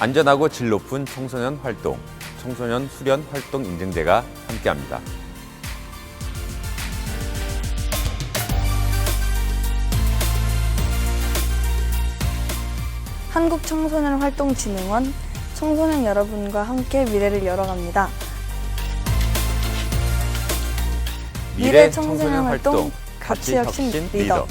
안전하고 질 높은 청소년 활동, 청소년 수련 활동 인증제가 함께합니다. 한국청소년활동진흥원 청소년 여러분과 함께 미래를 열어갑니다. 미래 청소년 활동 가치 혁신 리더.